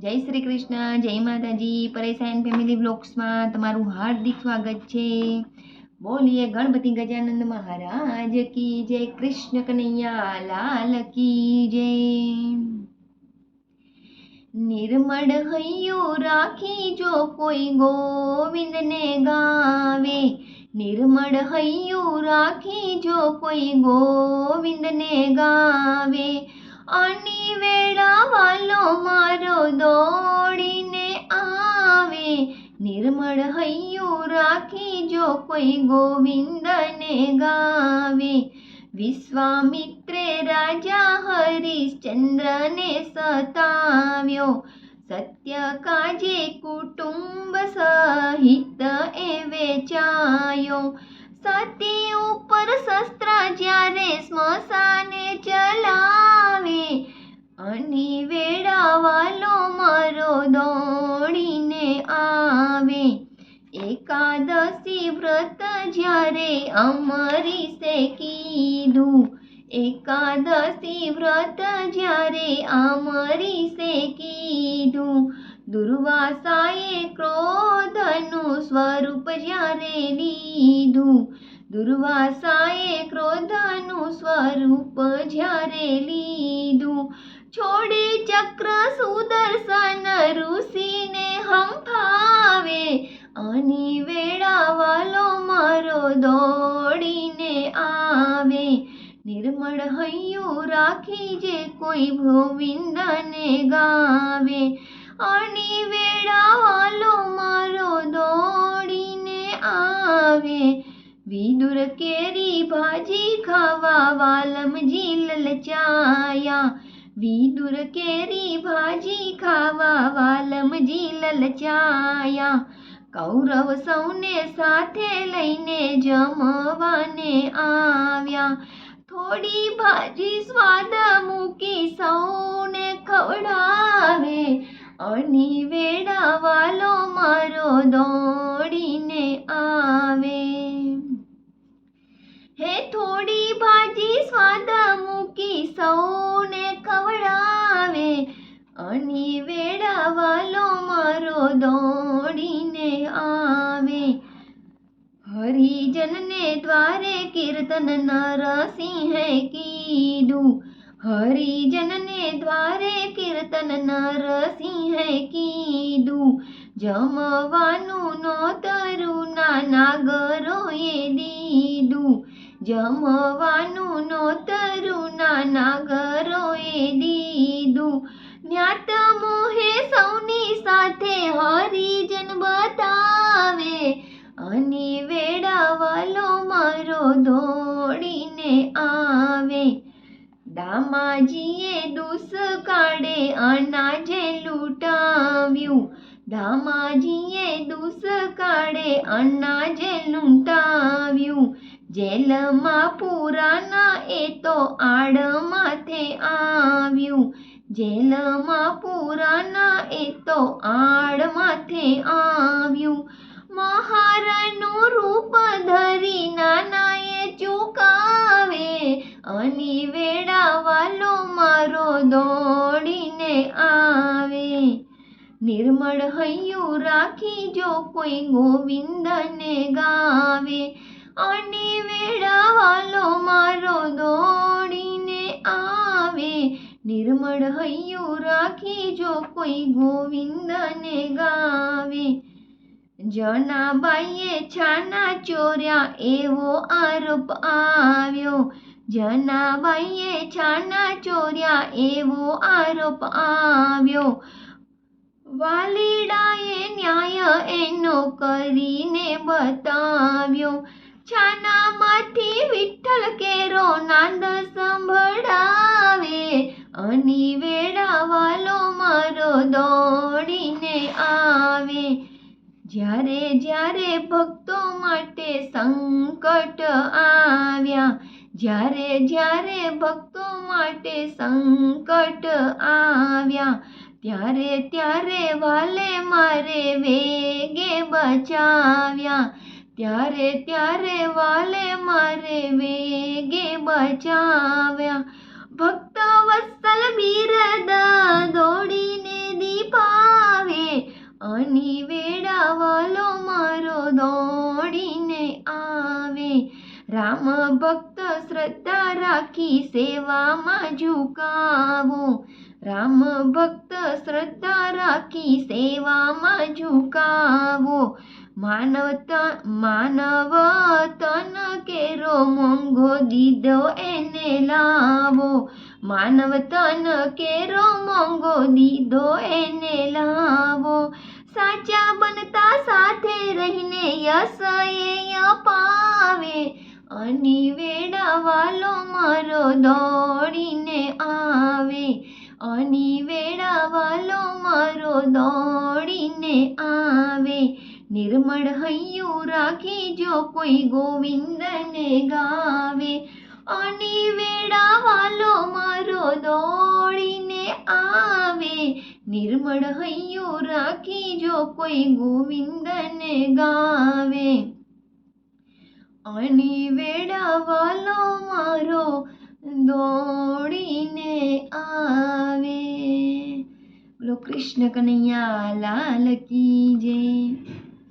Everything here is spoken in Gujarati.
જય શ્રી કૃષ્ણ, જય માતાજી. પરેશાયન ફેમિલી બ્લોગ્સમાં તમારું હાર્દિક સ્વાગત છે. બોલીએ ગણપતિ ગજાનંદ મહારાજ કી જય, કૃષ્ણ કનૈયા, લાલ કી જય. નિર્મળ હૈયું રાખી જો કોઈ ગોવિંદને ગાવે. નિર્મળ હૈયું રાખી જો કોઈ ગોવિંદને ગાવે. અની વેળા વાલો મારો દોડીને આવે. નિર્મળ હૈયું રાખી જો કોઈ ગોવિંદને ગાવે. વિશ્વામિત્રે રાજા હરિશ્ચંદ્રને સતાવ્યો. સત્ય કાજે કુટુંબ સહિત એ વેચાયો. સતી અને વેળાવાલો મારો દોડીને આવે. એકાદશી વ્રત જ્યારે અમરીશે કીધું. એકાદશી વ્રત જ્યારે અમરીશે કીધું. દુર્વાસાએ ક્રોધનું સ્વરૂપ જ્યારે લીધું. દુર્વાસાએ ક્રોધનું સ્વરૂપ જ્યારે લીધું. છોડી ચક્ર સુદર્શન ઋષિને હંફાવે. અની વેળાવાલો મારો દોડીને આવે. નિર્મળ હૈયું રાખી જે કોઈ ગોવિંદને ગાવે. અણી વેળાવાલો મારો દોડીને આવે. વિદુર કેરી ભાજી ખાવા વાલમજી લલચાયા વિદુર કેરી ભાજી ખાવા વાલમજી લલચાયા કૌરવ સૌને સાથે લઈને જમવાને આવ્યા થોડી ભાજી સ્વાદ મૂકી સૌને ખવડાવે અને વેડાવાલો મારો દોડીને આવે હે થોડી ભાજી સ્વાદ મૂકી ખવડાવે અને વેળાવાલો મારો દોડીને આવે. હરિજનને દ્વારે કીર્તન નરસિંહે કીધું. હરિજનને દ્વારે કીર્તન નરસિંહે કીધું. જમવાનું નોતરું નાના ગરોએ દીધું. જમવાનું નોતરું નાના ગરોએ દીધું જ્ઞાત મોહે સૌની સાથે હરિજન બતાવે. અને વેળાવાલો મારો દોડીને આવે. દામાજીએ દુસ કાઢે, અનાજે લૂંટાવ્યું. દામાજીએ દુસ કાઢે, અનાજે લૂંટાવ્યું. જેલમાં પુરાના એ તો આડ માથે આવ્યું. જેલમાં પુરાના એ તો આડ માથે આવ્યું. મહારાનું રૂપ ધરી નાનાએ ચૂકાવે અને વેળાવાલો મારો દોડીને આવે. નિર્મળ હૈયું રાખી જો કોઈ ગોવિંદને ગાવે અને વેળાવાલો મારો દોડીને આવે. નિર્મળ હૈયું રાખી જો કોઈ ગોવિંદને ગાવે. જનાબાઈએ છાના ચોર્યા એવો આરોપ આવ્યો. જનાબાઈએ છાના ચોર્યા એવો આરોપ આવ્યો. વાલીડાએ ન્યાય એનો કરીને બતાવ્યો. છાનામાંથી વિઠ્ઠલ કેરો નાદ સંભળાવે. અને વેળાવાલો મારો દોડીને આવે. જ્યારે જ્યારે ભક્તો માટે સંકટ આવ્યા. જ્યારે જ્યારે ભક્તો માટે સંકટ આવ્યા. ત્યારે ત્યારે વાલે મારે વેગે બચાવ્યા. ત્યારે ત્યારે વાલે મારે વેગે બચાવ્યા. રામ ભક્ત શ્રદ્ધા રાખી સેવામાં ઝુકાવો. રામ ભક્ત શ્રદ્ધા રાખી સેવામાં ઝુકાવો. માનવ માનવ તન કેરો મોંઘો દીધો એને લાવો. માનવ તન કેરો મોંઘો દીધો એને લાવો. સાચા બનતા સાથે રહીને યશ એ અપાવે. અની વેડાવાલો મારો દોડીને આવે. અની વેડાવાલો મારો દોડીને આવે. નિર્મળ હૈયું રાખી જો કોઈ ગોવિંદને ગાવે. અની વેડાવાલો મારો દોડીને આવે. નિર્મળ હૈયું રાખી જો કોઈ ગોવિંદને ગાવે. અની વેડાવાલો મારો દોડીને આવે. બોલો કૃષ્ણ કનૈયા લાલ કી જય.